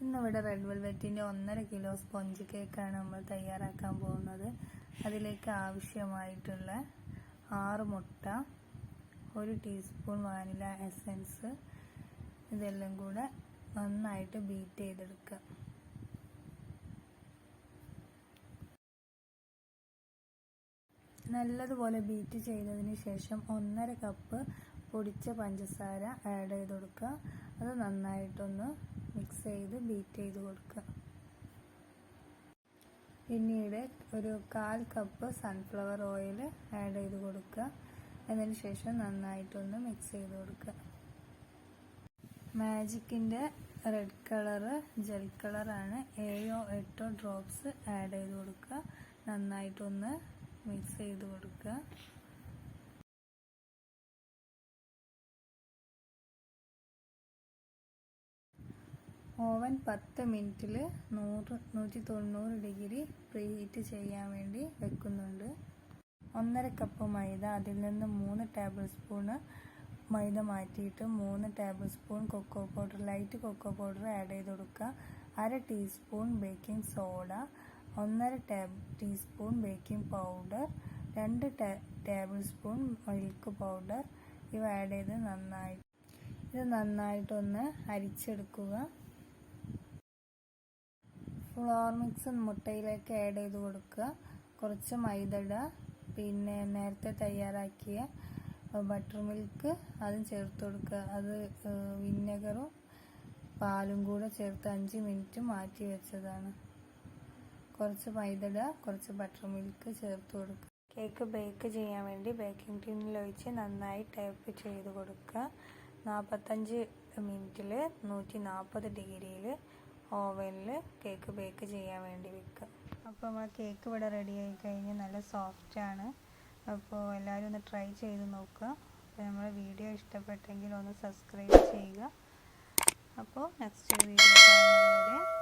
ഇന്നിവിടെ റെഡ് വെൽവെറ്റിന്റെ ഒന്നര kilo sponge കേക്കാണ് നമ്മൾ തയ്യാറാക്കാൻ പോകുന്നത്. അതിലേക്ക് ആവശ്യമായിട്ടുള്ള ആറ് മുട്ട ഒരു ടീസ്പൂൺ വാനില എസൻസ് ഇതെല്ലാം കൂടെ നന്നായിട്ട് ബീറ്റ് ചെയ്തെടുക്കുക നല്ലതുപോലെ ബീറ്റ് ചെയ്തതിന് ശേഷം ഒന്നര കപ്പ് പൊടിച്ച പഞ്ചസാര ആഡ് ചെയ്ത് കൊടുക്കുക അത് നന്നായിട്ടൊന്ന് ചെയ്ത് ബീറ്റ് ചെയ്ത് കൊടുക്കുക. പിന്നീട് ഒരു കാൽ കപ്പ് സൺഫ്ലവർ ഓയിൽ ആഡ് ചെയ്ത് കൊടുക്കുക. അതിന് ശേഷം നന്നായിട്ടൊന്ന് മിക്സ് ചെയ്ത് കൊടുക്കുക. മാജിക്കിന്റെ റെഡ് കളറ് ജെൽ കളറാണ് ഏഴോ എട്ടോ ഡ്രോപ്സ് ആഡ് ചെയ്ത് കൊടുക്കുക. നന്നായിട്ടൊന്ന് മിക്സ് ചെയ്ത് കൊടുക്കുക. ഓവൻ പത്ത് മിനിറ്റിൽ നൂറ് നൂറ്റി തൊണ്ണൂറ് ഡിഗ്രി പ്രീഹീറ്റ് ചെയ്യാൻ വേണ്ടി വെക്കുന്നുണ്ട്. ഒന്നര കപ്പ് മൈദ അതിൽ നിന്ന് മൂന്ന് ടേബിൾ സ്പൂണ് മൈദ മാറ്റിയിട്ട് മൂന്ന് tablespoon cocoa powder light cocoa powder add ചെയ്ത് കൊടുക്കുക. അര ടീസ്പൂൺ ബേക്കിംഗ് സോഡ ഒന്നര ടേബ് ടീസ്പൂൺ ബേക്കിംഗ് പൗഡർ രണ്ട് ടേബിൾ സ്പൂൺ മിൽക്ക് പൗഡർ. ഇവ ആഡ് ചെയ്ത് നന്നായി ഇത് നന്നായിട്ടൊന്ന് അരിച്ചെടുക്കുക. ഫ്ലോർ മിക്സ് മുട്ടയിലേക്ക് ആഡ് ചെയ്ത് കൊടുക്കുക. കുറച്ച് മൈദ ഇടുക പിന്നെ നേരത്തെ തയ്യാറാക്കിയ ബട്ടർ മിൽക്ക് അതും ചേർത്ത് കൊടുക്കുക. അത് വിനെഗറും പാലും കൂടെ ചേർത്ത് അഞ്ച് മിനിറ്റ് മാറ്റി വെച്ചതാണ്. കുറച്ച് മൈദ ഇടുക കുറച്ച് ബട്ടർ മിൽക്ക് ചേർത്ത് കൊടുക്കുക. കേക്ക് ബേക്ക് ചെയ്യാൻ വേണ്ടി ബേക്കിംഗ് ടിന്നിൽ ഒഴിച്ച് നന്നായി ടൈപ്പ് ചെയ്ത് കൊടുക്കുക. നാൽപ്പത്തഞ്ച് മിനിറ്റിൽ നൂറ്റി നാൽപ്പത് ഡിഗ്രിയിൽ ഓവനിൽ കേക്ക് ബേക്ക് ചെയ്യാൻ വേണ്ടി വെക്കുക. അപ്പോൾ നമ്മൾ കേക്ക് ഇവിടെ റെഡി ആയി കഴിഞ്ഞ് നല്ല സോഫ്റ്റാണ് അപ്പോൾ എല്ലാവരും ഒന്ന് ട്രൈ ചെയ്ത് നോക്കുക. അപ്പോൾ നമ്മുടെ വീഡിയോ ഇഷ്ടപ്പെട്ടെങ്കിൽ ഒന്ന് സബ്സ്ക്രൈബ് ചെയ്യുക. അപ്പോൾ നെക്സ്റ്റ് വീഡിയോ